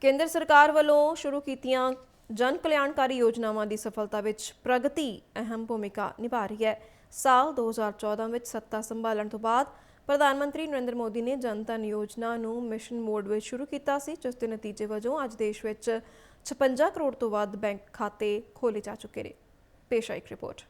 ਕੇਂਦਰ ਸਰਕਾਰ ਵੱਲੋਂ ਸ਼ੁਰੂ ਕੀਤੀਆਂ ਜਨ ਕਲਿਆਣਕਾਰੀ ਯੋਜਨਾਵਾਂ ਦੀ ਸਫਲਤਾ ਵਿੱਚ ਪ੍ਰਗਤੀ ਅਹਿਮ ਭੂਮਿਕਾ ਨਿਭਾ ਰਹੀ ਹੈ। ਸਾਲ 2014 ਵਿੱਚ ਸੱਤਾ ਸੰਭਾਲਣ ਤੋਂ ਬਾਅਦ ਪ੍ਰਧਾਨ ਮੰਤਰੀ ਨਰਿੰਦਰ ਮੋਦੀ ਨੇ ਜਨ ਧਨ ਯੋਜਨਾ ਨੂੰ ਮਿਸ਼ਨ ਮੋਡ ਵਿੱਚ ਸ਼ੁਰੂ ਕੀਤਾ ਸੀ, ਜਿਸ ਦੇ ਨਤੀਜੇ ਵਜੋਂ ਅੱਜ ਦੇਸ਼ ਵਿੱਚ 56 ਕਰੋੜ ਤੋਂ ਵੱਧ ਬੈਂਕ ਖਾਤੇ ਖੋਲੇ ਜਾ ਚੁੱਕੇ ਨੇ। ਪੇਸ਼ ਹੈ ਇੱਕ ਰਿਪੋਰਟ।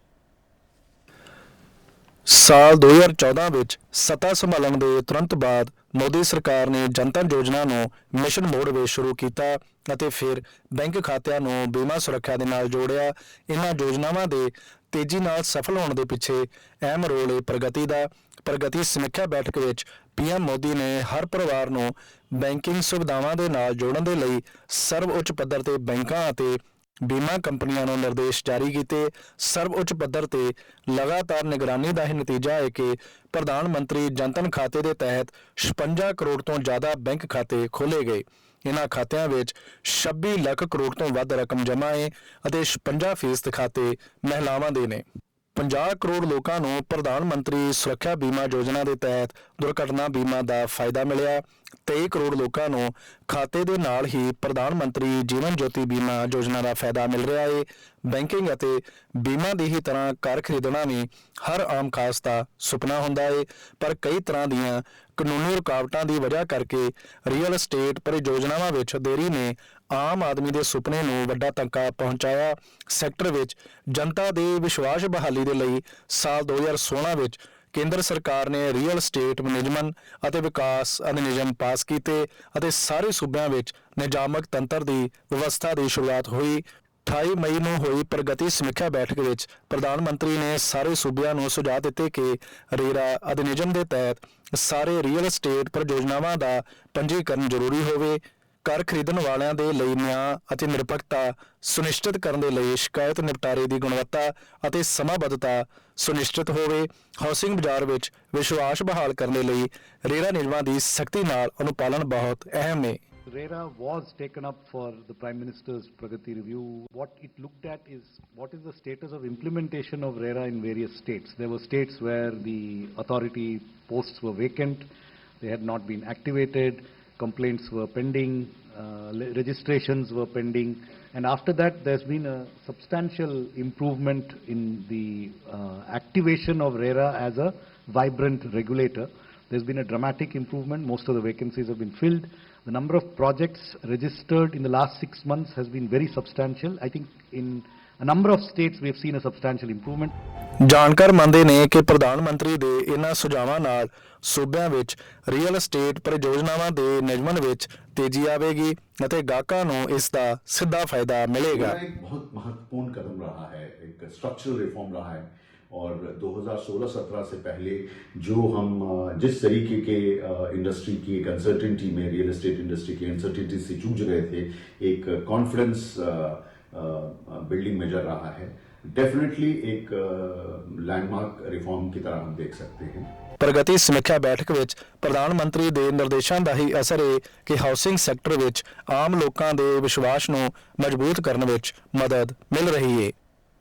ਸਾਲ 2014 ਵਿੱਚ ਸੱਤਾ ਸੰਭਾਲਣ ਦੇ ਤੁਰੰਤ ਬਾਅਦ ਮੋਦੀ ਸਰਕਾਰ ਨੇ ਜਨਤਨ ਯੋਜਨਾ ਨੂੰ ਮਿਸ਼ਨ ਮੋਡ ਵਿੱਚ ਸ਼ੁਰੂ ਕੀਤਾ ਅਤੇ ਫਿਰ ਬੈਂਕ ਖਾਤਿਆਂ ਨੂੰ ਬੀਮਾ ਸੁਰੱਖਿਆ ਦੇ ਨਾਲ ਜੋੜਿਆ। ਇਹਨਾਂ ਯੋਜਨਾਵਾਂ ਦੇ ਤੇਜ਼ੀ ਨਾਲ ਸਫਲ ਹੋਣ ਦੇ ਪਿੱਛੇ ਅਹਿਮ ਰੋਲ ਹੈ ਪ੍ਰਗਤੀ ਦਾ, ਪ੍ਰਗਤੀ ਸਮੀਖਿਆ ਬੈਠਕ ਵਿੱਚ ਪੀਐਮ ਮੋਦੀ ਨੇ ਹਰ ਪਰਿਵਾਰ ਨੂੰ ਬੈਂਕਿੰਗ ਸੁਵਿਧਾਵਾਂ ਦੇ ਨਾਲ ਜੋੜਨ ਦੇ ਲਈ ਸਰਵਉੱਚ ਪੱਧਰ ਤੇ ਬੈਂਕਾਂ ਅਤੇ ਬੀਮਾ ਕੰਪਨੀਆਂ ਨੂੰ ਨਿਰਦੇਸ਼ ਜਾਰੀ ਕੀਤੇ। ਸਰਵਉੱਚ ਪੱਧਰ ਤੇ ਲਗਾਤਾਰ ਨਿਗਰਾਨੀ ਦਾ ਇਹ ਨਤੀਜਾ ਹੈ ਕਿ ਪ੍ਰਧਾਨ ਮੰਤਰੀ ਜਨਤਨ ਖਾਤੇ ਦੇ ਤਹਿਤ 56 ਕਰੋੜ ਤੋਂ ਜ਼ਿਆਦਾ ਬੈਂਕ ਖਾਤੇ ਖੋਲੇ ਗਏ। ਇਹਨਾਂ ਖਾਤਿਆਂ ਵਿੱਚ 26 ਲੱਖ ਕਰੋੜ ਤੋਂ ਵੱਧ ਰਕਮ ਜਮ੍ਹਾਂ ਹੈ ਅਤੇ 56% ਖਾਤੇ ਮਹਿਲਾਵਾਂ ਦੇ ਨੇ। 50 ਕਰੋੜ ਲੋਕਾਂ ਨੂੰ ਪ੍ਰਧਾਨ ਮੰਤਰੀ ਸੁਰੱਖਿਆ ਬੀਮਾ ਯੋਜਨਾ ਦੇ ਤਹਿਤ ਦੁਰਘਟਨਾ ਬੀਮਾ ਦਾ ਫਾਇਦਾ ਮਿਲਿਆ। 23 ਕਰੋੜ ਲੋਕਾਂ ਨੂੰ ਖਾਤੇ ਦੇ ਨਾਲ ਹੀ ਪ੍ਰਧਾਨ ਮੰਤਰੀ ਜੀਵਨ ਜੋਤੀ ਬੀਮਾ ਯੋਜਨਾ ਦਾ ਫਾਇਦਾ ਮਿਲ ਰਿਹਾ ਹੈ ਬੈਂਕਿੰਗ ਅਤੇ ਬੀਮਾ ਦੀ ਹੀ ਤਰ੍ਹਾਂ ਘਰ ਖਰੀਦਣਾ ਵੀ ਹਰ ਆਮ ਖਾਸ ਦਾ ਸੁਪਨਾ ਹੁੰਦਾ ਹੈ ਪਰ ਕਈ ਤਰ੍ਹਾਂ ਦੀਆਂ ਕਾਨੂੰਨੀ ਰੁਕਾਵਟਾਂ ਦੀ ਵਜ੍ਹਾ ਕਰਕੇ ਰੀਅਲ ਏਸਟੇਟ ਪਰਿਯੋਜਨਾਵਾਂ ਵਿੱਚ ਦੇਰੀ ਨੇ ਆਮ ਆਦਮੀ ਦੇ ਸੁਪਨੇ ਨੂੰ ਵੱਡਾ ਧੱਕਾ ਪਹੁੰਚਾਇਆ ਸੈਕਟਰ ਵਿੱਚ। ਜਨਤਾ ਦੇ ਵਿਸ਼ਵਾਸ ਬਹਾਲੀ ਦੇ ਲਈ ਸਾਲ 2016 ਵਿੱਚ ਕੇਂਦਰ ਸਰਕਾਰ ਨੇ ਰੀਅਲ ਏਸਟੇਟ ਮੈਨੇਜਮੈਂਟ ਅਤੇ ਵਿਕਾਸ ਅਧਿਨਿਯਮ ਪਾਸ ਕੀਤੇ ਅਤੇ ਸਾਰੇ ਸੂਬਿਆਂ ਵਿੱਚ ਨਿਜ਼ਾਮਕ ਤੰਤਰ ਦੀ ਵਿਵਸਥਾ ਦੀ ਸ਼ੁਰੂਆਤ ਹੋਈ। 28 ਮਈ ਨੂੰ ਹੋਈ ਪ੍ਰਗਤੀ ਸਮੀਖਿਆ ਬੈਠਕ ਵਿੱਚ ਪ੍ਰਧਾਨ ਮੰਤਰੀ ਨੇ ਸਾਰੇ ਸੂਬਿਆਂ ਨੂੰ ਸੁਝਾਅ ਦਿੱਤੇ ਕਿ ਰੇਰਾ ਅਧਿਨਿਯਮ ਦੇ ਤਹਿਤ ਸਾਰੇ ਰੀਅਲ ਏਸਟੇਟ ਪ੍ਰਯੋਜਨਾਵਾਂ ਦਾ ਪੰਜੀਕਰਨ ਜ਼ਰੂਰੀ ਹੋਵੇ। ਘਰ ਖਰੀਦਣ ਵਾਲਿਆਂ ਦੇ ਲਈ ਨਿਆਂ ਅਤੇ ਨਿਰਪੱਖਤਾ ਸੁਨਿਸ਼ਚਿਤ ਕਰਨ ਦੇ ਲਈ ਸ਼ਿਕਾਇਤ ਨਿਪਟਾਰੇ ਦੀ ਗੁਣਵੱਤਾ ਅਤੇ ਸਮਾਬੱਧਤਾ ਸੁਨਿਸ਼ਚਿਤ ਹੋਵੇ ਹਾਊਸਿੰਗ ਬਾਜ਼ਾਰ ਵਿੱਚ ਵਿਸ਼ਵਾਸ ਬਹਾਲ ਕਰਨ ਦੇ ਲਈ ਰੇਰਾ ਨਿਯਮਾਂ ਦੀ ਸਖਤੀ ਨਾਲ ਅਨੁਪਾਲਨ ਬਹੁਤ ਅਹਿਮ ਹੈ RERA was taken up for the Prime Minister's Pragati review. What it looked at is what is the status of implementation of RERA in various states. There were states where the authority posts were vacant, they had not been activated, complaints were pending, uh, le- registrations were pending, and after that there's been a substantial improvement in the uh, activation of RERA as a vibrant regulator. There's been a dramatic improvement. Most of the vacancies have been filled. The number of projects registered in the last six months has been very substantial. I think in a number of states we have seen a substantial improvement. ਜਾਣਕਾਰ ਮੰਨਦੇ ਨੇ ਕਿ ਪ੍ਰਧਾਨ ਮੰਤਰੀ ਦੇ ਇਹਨਾਂ ਸੁਝਾਵਾਂ ਨਾਲ ਸੂਬਿਆਂ ਵਿੱਚ ਰੀਅਲ ਏਸਟੇਟ ਪਰਿਯੋਜਨਾਵਾਂ ਦੇ ਨਿਯਮਨ ਵਿੱਚ ਤੇਜ਼ੀ ਆਵੇਗੀ ਅਤੇ ਗਾਹਕਾਂ ਨੂੰ ਇਸ ਦਾ ਸਿੱਧਾ ਫਾਇਦਾ ਮਿਲੇਗਾ। ਇਹ ਬਹੁਤ ਮਹੱਤਵਪੂਰਨ ਕਦਮ ਰਹਾ ਹੈ, ਇੱਕ ਸਟਰਕਚਰਲ ਰਿਫਾਰਮ ਰਹਾ ਹੈ। और 2016-17 से पहले जो हम अ, जिस तरीके के इंडस्ट्री की एक अनसर्टेनिटी में रियल एस्टेट इंडस्ट्री की अनसर्टेनिटी से जूझ रहे थे एक कॉन्फिडेंस बिल्डिंग मेजर रहा है डेफिनेटली एक लैंडमार्क रिफॉर्म की तरह हम देख सकते हैं ਪ੍ਰਗਤੀ ਸਮੀਖਿਆ ਬੈਠਕ ਵਿੱਚ ਪ੍ਰਧਾਨ ਮੰਤਰੀ ਦੇ ਨਿਰਦੇਸ਼ਾਂ ਦਾ ਹੀ ਅਸਰ ਹੈ ਕਿ ਹਾਊਸਿੰਗ ਸੈਕਟਰ ਵਿੱਚ ਆਮ ਲੋਕਾਂ ਦੇ ਵਿਸ਼ਵਾਸ ਨੂੰ ਮਜ਼ਬੂਤ ਕਰਨ ਵਿੱਚ ਮਦਦ ਮਿਲ ਰਹੀ ਹੈ